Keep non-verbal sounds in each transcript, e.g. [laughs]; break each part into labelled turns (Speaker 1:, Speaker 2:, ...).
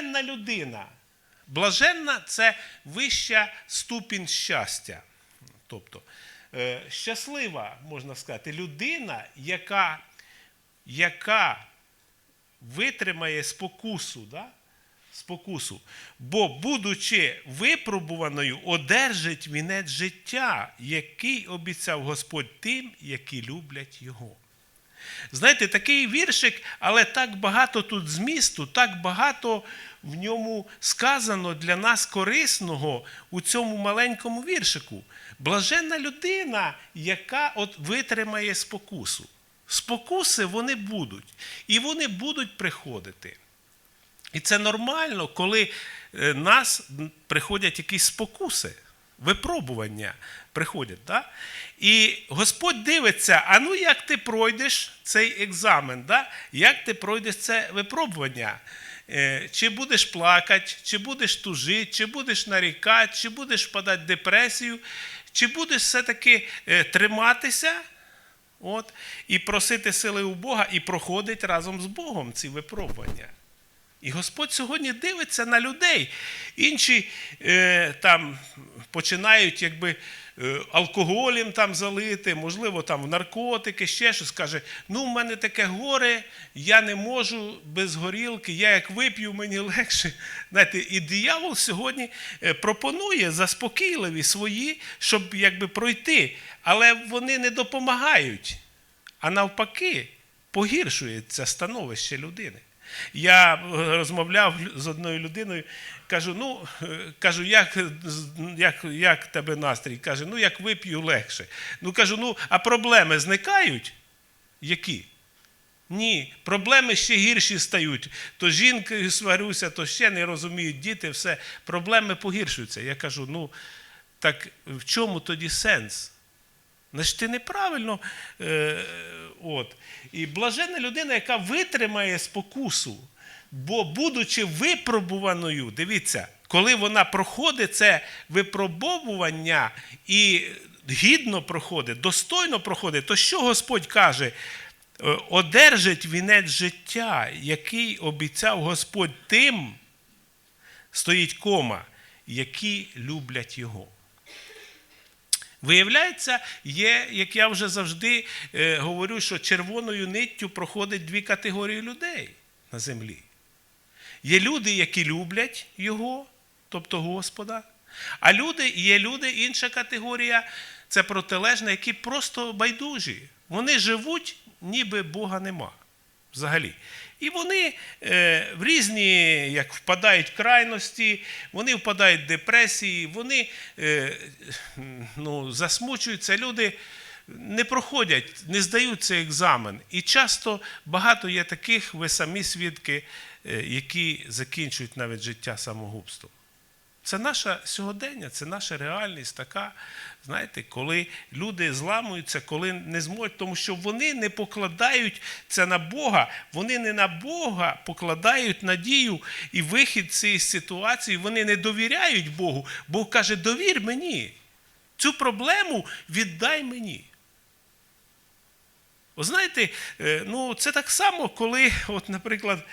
Speaker 1: блаженна людина. Блаженна це вища ступінь щастя. Тобто е, щаслива, можна сказати, людина, яка, яка витримає спокусу. Да? спокусу. Бо, будучи випробуваною, одержить вінець життя, який обіцяв Господь тим, які люблять його. Знаєте, такий віршик, але так багато тут змісту, так багато в ньому сказано для нас корисного у цьому маленькому віршику. Блаженна людина, яка от витримає спокусу. Спокуси вони будуть, і вони будуть приходити. І це нормально, коли е, нас приходять якісь спокуси, випробування приходять. Да? І Господь дивиться, а ну як ти пройдеш цей екзамен, да? як ти пройдеш це випробування? Е, Чи будеш плакати, чи будеш тужити, чи будеш нарікати, чи будеш впадати в депресію, чи будеш все-таки е, триматися от, і просити сили у Бога, і проходить разом з Богом ці випробування. І Господь сьогодні дивиться на людей. Інші е, там починають якби алкоголем там залити, можливо, там в наркотики, ще щось. Каже, ну в мене таке горе, я не можу без горілки, я як вип'ю, мені легше. Знаєте, І диявол сьогодні е, пропонує заспокійливі свої, щоб якби пройти, але вони не допомагають, а навпаки, погіршується становище людини. Я е, розмовляв з одною людиною, кажу, ну, е, кажу, як як, як тебе настрій? Каже, ну як вип'ю легше. Ну кажу, ну, а проблеми зникають? Які? Ні, проблеми ще гірші стають. То жінки сварюся, то ще не розуміють діти, все. Проблеми погіршуються. Я кажу, ну, так в чому тоді сенс? Значить, ти неправильно. Е, от. І блаженна людина, яка витримає спокусу, бо, будучи випробуваною, дивіться, коли вона проходить це випробовування і гідно проходить, достойно проходить, то що Господь каже? Е, Одержить вінець життя, який обіцяв Господь тим, стоїть кома, які люблять його. Виявляється, є, як я вже завжди е, говорю, що червоною ниттю проходить дві категорії людей на землі. Є люди, які люблять Його, тобто Господа, а люди, є люди, інша категорія це протилежна, які просто байдужі. Вони живуть, ніби Бога нема взагалі. І вони е, в різні, як впадають в крайності, вони впадають в депресії, вони е, ну, засмучуються. Люди не проходять, не здають цей екзамен. І часто багато є таких, ви самі свідки, е, які закінчують навіть життя самогубством. Це наше сьогодення, це наша реальність така, знаєте, коли люди зламуються, коли не зможуть, тому що вони не покладають це на Бога, вони не на Бога покладають надію і вихід цієї ситуації, вони не довіряють Богу. Бог каже, довір мені. Цю проблему віддай мені. Ви знаєте, е, ну це так само, коли, от, наприклад,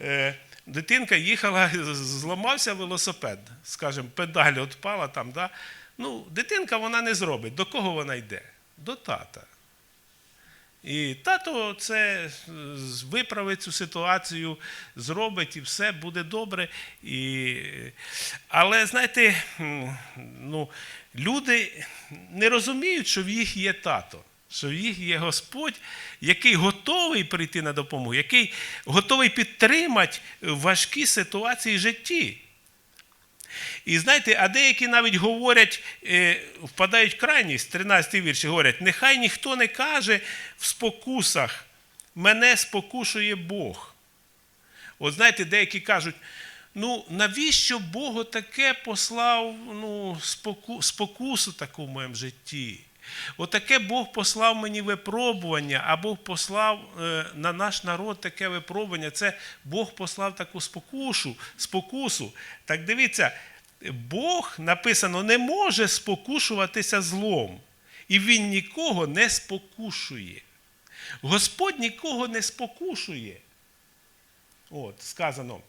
Speaker 1: е, дитинка їхала, [laughs] зламався велосипед, скажімо, педаль відпала там. Да? Ну, Дитинка вона не зробить. До кого вона йде? До тата. І тато це виправить цю ситуацію, зробить і все буде добре. І... Але знаєте, ну, люди не розуміють, що в їх є тато що їх є Господь, який готовий прийти на допомогу, який готовий підтримати важкі ситуації в житті. І знаєте, а деякі навіть говорять, е, впадають в крайність, 13 вірші говорять, нехай ніхто не каже в спокусах, мене спокушує Бог. От знаєте, деякі кажуть, ну навіщо Бог таке послав ну, спокусу таку в моєму житті? Отаке Бог послав мені випробування, а Бог послав е, на наш народ таке випробування. Це Бог послав таку спокушу, спокусу. Так дивіться, Бог написано не може спокушуватися злом. І Він нікого не спокушує. Господь нікого не спокушує. От, сказано.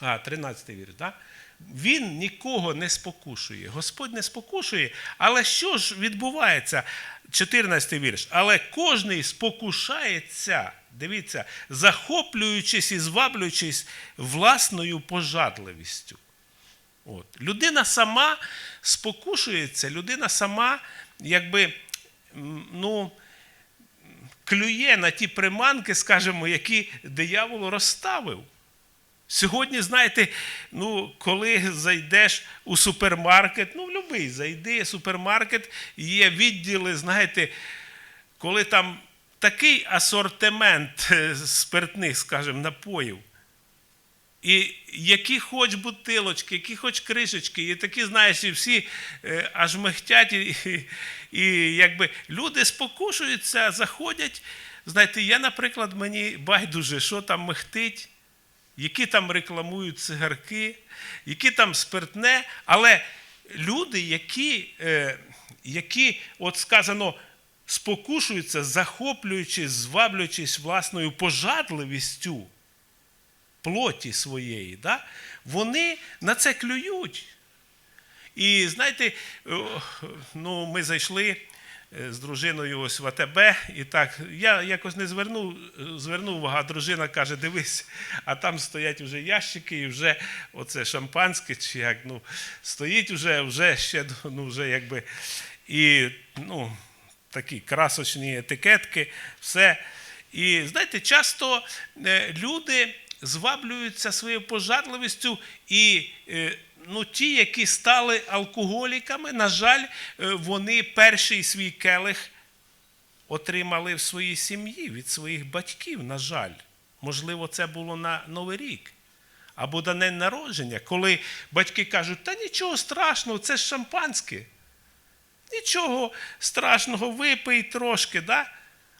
Speaker 1: А, 13 вірш, да? Він нікого не спокушує. Господь не спокушує. Але що ж відбувається? 14 вірш. Але кожний спокушається, дивіться, захоплюючись і зваблюючись власною пожадливістю. От. Людина сама спокушується, людина сама, якби, ну, клює на ті приманки, скажімо, які диявол розставив. Сьогодні, знаєте, ну, коли зайдеш у супермаркет, ну, будь-який зайди, супермаркет, є відділи, знаєте, коли там такий асортимент е, спиртних, скажімо, напоїв. І які хоч бутилочки, які хоч кришечки, і такі, знаєш, і всі е, аж мехтять, і, і, і якби люди спокушуються, заходять. Знаєте, я, наприклад, мені байдуже, що там мехтить, які там рекламують цигарки, які там спиртне, але люди, які, е, які от сказано, спокушуються, захоплюючись, зваблюючись власною пожадливістю плоті своєї, да? вони на це клюють. І знаєте, ну, ми зайшли з дружиною ось в АТБ, і так, я якось не звернув, звернув увагу, а дружина каже, дивись, а там стоять вже ящики, і вже оце шампанське, чи як, ну, стоїть вже, вже ще, ну, вже якби, і, ну, такі красочні етикетки, все. І знаєте, часто е, люди зваблюються своєю пожадливістю, і е, ну, ті, які стали алкоголіками, на жаль, е, вони перший свій келих отримали в своїй сім'ї від своїх батьків, на жаль. Можливо, це було на Новий рік. Або на день народження, коли батьки кажуть, та нічого страшного, це ж шампанське. Нічого страшного, випий трошки, да?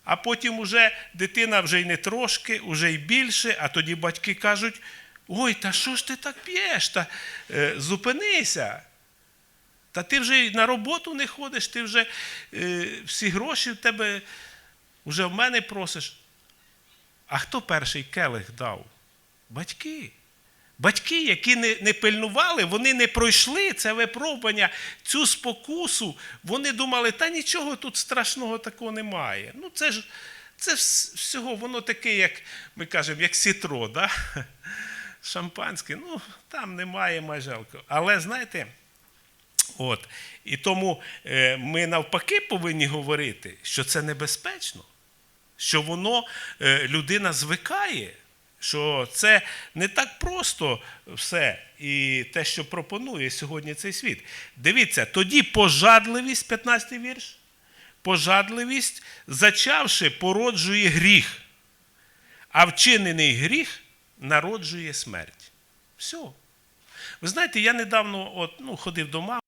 Speaker 1: А потім уже дитина вже й не трошки, уже й більше, а тоді батьки кажуть: ой, та що ж ти так п'єш? Та е, зупинися. Та ти вже на роботу не ходиш, ти вже е, всі гроші в тебе вже в мене просиш. А хто перший келих дав? Батьки. Батьки, які не, не пильнували, вони не пройшли це випробування, цю спокусу. Вони думали, та нічого тут страшного такого немає. Ну, це ж це всього, воно таке, як ми кажемо, як сітро, да? [laughs] шампанське. Ну, там немає майже алкоголю. Але знаєте, от, і тому е, ми навпаки повинні говорити, що це небезпечно, що воно е, людина звикає що це не так просто все і те, що пропонує сьогодні цей світ. Дивіться, тоді пожадливість, 15 вірш, пожадливість, зачавши, породжує гріх, а вчинений гріх народжує смерть. Все. Ви знаєте, я недавно от, ну, ходив до мами.